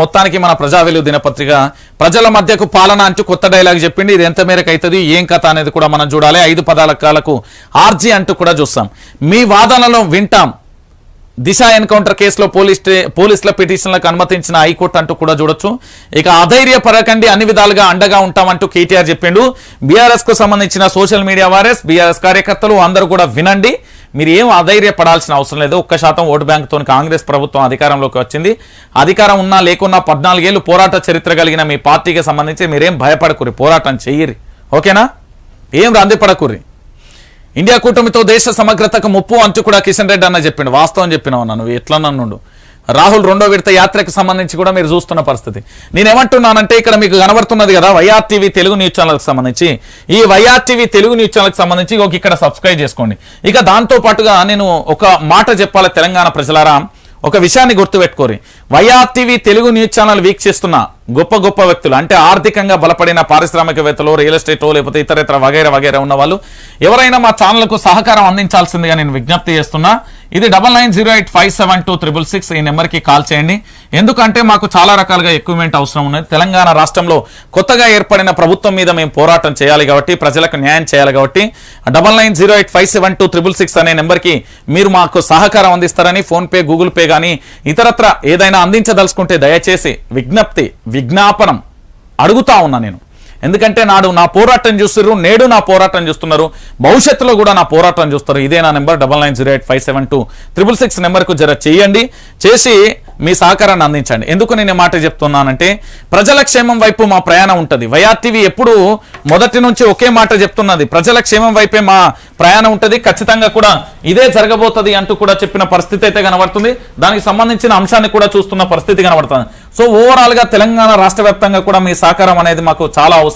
మొత్తానికి మన ప్రజా దినపత్రిక ప్రజల మధ్యకు పాలన అంటూ కొత్త డైలాగ్ చెప్పింది. ఇది ఎంత మేరకు అవుతుంది ఏం కథ అనేది కూడా మనం చూడాలి. ఐదు పదాలకు ఆర్జీ అంటూ కూడా చూస్తాం. మీ వాదనలో వింటాం. దిశ ఎన్కౌంటర్ కేసులో పోలీస్ పోలీసుల పిటిషన్లకు అనుమతించిన హైకోర్టు అంటూ కూడా చూడొచ్చు. ఇక అధైర్య పరకండి అన్ని విధాలుగా అండగా ఉంటామంటూ కేటీఆర్ చెప్పిండు. బీఆర్ఎస్కు సంబంధించిన సోషల్ మీడియా వారెస్ బీఆర్ఎస్ కార్యకర్తలు అందరూ కూడా వినండి. మీరు ఏం అధైర్యపడాల్సిన అవసరం లేదు. ఒక్క శాతం ఓటు బ్యాంక్తో కాంగ్రెస్ ప్రభుత్వం అధికారంలోకి వచ్చింది. అధికారం ఉన్నా లేకున్నా పద్నాలుగేళ్ళు పోరాట చరిత్ర కలిగిన మీ పార్టీకి సంబంధించి మీరేం భయపడకురి పోరాటం చెయ్యరి ఓకేనా? ఏం రందిపడకుర్రి ఇండియా కూటమితో దేశ సమగ్రతకు ముప్పు అంటూ కూడా కిషన్ రెడ్డి అన్న చెప్పిండు. వాస్తవం చెప్పినావు నువ్వు. ఎట్లా నన్నుండు? రాహుల్ రెండో విడత యాత్రకు సంబంధించి కూడా మీరు చూస్తున్న పరిస్థితి. నేను ఏమంటున్నానంటే ఇక్కడ మీకు కనబడుతున్నది కదా వైఆర్ టీవీ తెలుగు న్యూస్ ఛానల్కి సంబంధించి. ఈ వైఆర్ టీవీ తెలుగు న్యూస్ ఛానల్కి సంబంధించి ఒక ఇక్కడ సబ్స్క్రైబ్ చేసుకోండి. ఇక దాంతో పాటుగా నేను ఒక మాట చెప్పాలి తెలంగాణ ప్రజలారా. ఒక విషయాన్ని గుర్తుపెట్టుకోరి. Y R TV Telugu news channel వీక్షిస్తున్న గొప్ప గొప్ప వ్యక్తులు అంటే ఆర్థికంగా బలపడిన పారిశ్రామికవేత్తలు రియల్ ఎస్టేట్ లేకపోతే ఇతర ఇతర వగైరా వగైరా ఉన్న వాళ్ళు ఎవరైనా మా ఛానల్కు సహకారం అందించాల్సిందిగా నేను విజ్ఞప్తి చేస్తున్నా. ఇది double nine zero eight five seven two triple six ఈ నెంబర్కి కాల్ చేయండి. ఎందుకంటే మాకు చాలా రకాలుగా ఎక్విప్మెంట్ అవసరం ఉన్నది. తెలంగాణ రాష్ట్రంలో కొత్తగా ఏర్పడిన ప్రభుత్వం మీద మేము పోరాటం చేయాలి కాబట్టి ప్రజలకు న్యాయం చేయాలి కాబట్టి double nine zero eight five seven two triple six అనే నెంబర్కి మీరు మాకు సహకారం అందిస్తారని ఫోన్పే గూగుల్ పే కానీ ఇతరత్ర ఏదైనా అందించదలుచుకుంటే దయచేసి విజ్ఞప్తి విజ్ఞాపనం అడుగుతా ఉన్నా నేను. ఎందుకంటే నాడు నా పోరాటం చూస్తున్నారు నేడు నా పోరాటం చూస్తున్నారు భవిష్యత్తులో కూడా నా పోరాటం చూస్తారు. ఇదే నా number double nine zero eight five seven two. Triple six నెంబర్కు జర చేయండి. చేసి మీ సహకారాన్ని అందించండి. ఎందుకు నేను మాట చెప్తున్నానంటే ప్రజల క్షేమం వైపు మా ప్రయాణం ఉంటుంది. వైఆర్టీవీ ఎప్పుడు మొదటి నుంచి ఒకే మాట చెప్తున్నది. ప్రజల క్షేమం వైపే మా ప్రయాణం ఉంటుంది. ఖచ్చితంగా కూడా ఇదే జరగబోతుంది అంటూ కూడా చెప్పిన పరిస్థితి అయితే కనబడుతుంది. దానికి సంబంధించిన అంశాన్ని కూడా చూస్తున్న పరిస్థితి కనబడుతుంది. సో ఓవరాల్గా తెలంగాణ రాష్ట్ర వ్యాప్తంగా కూడా మీ సహకారం అనేది మాకు చాలా అవసరం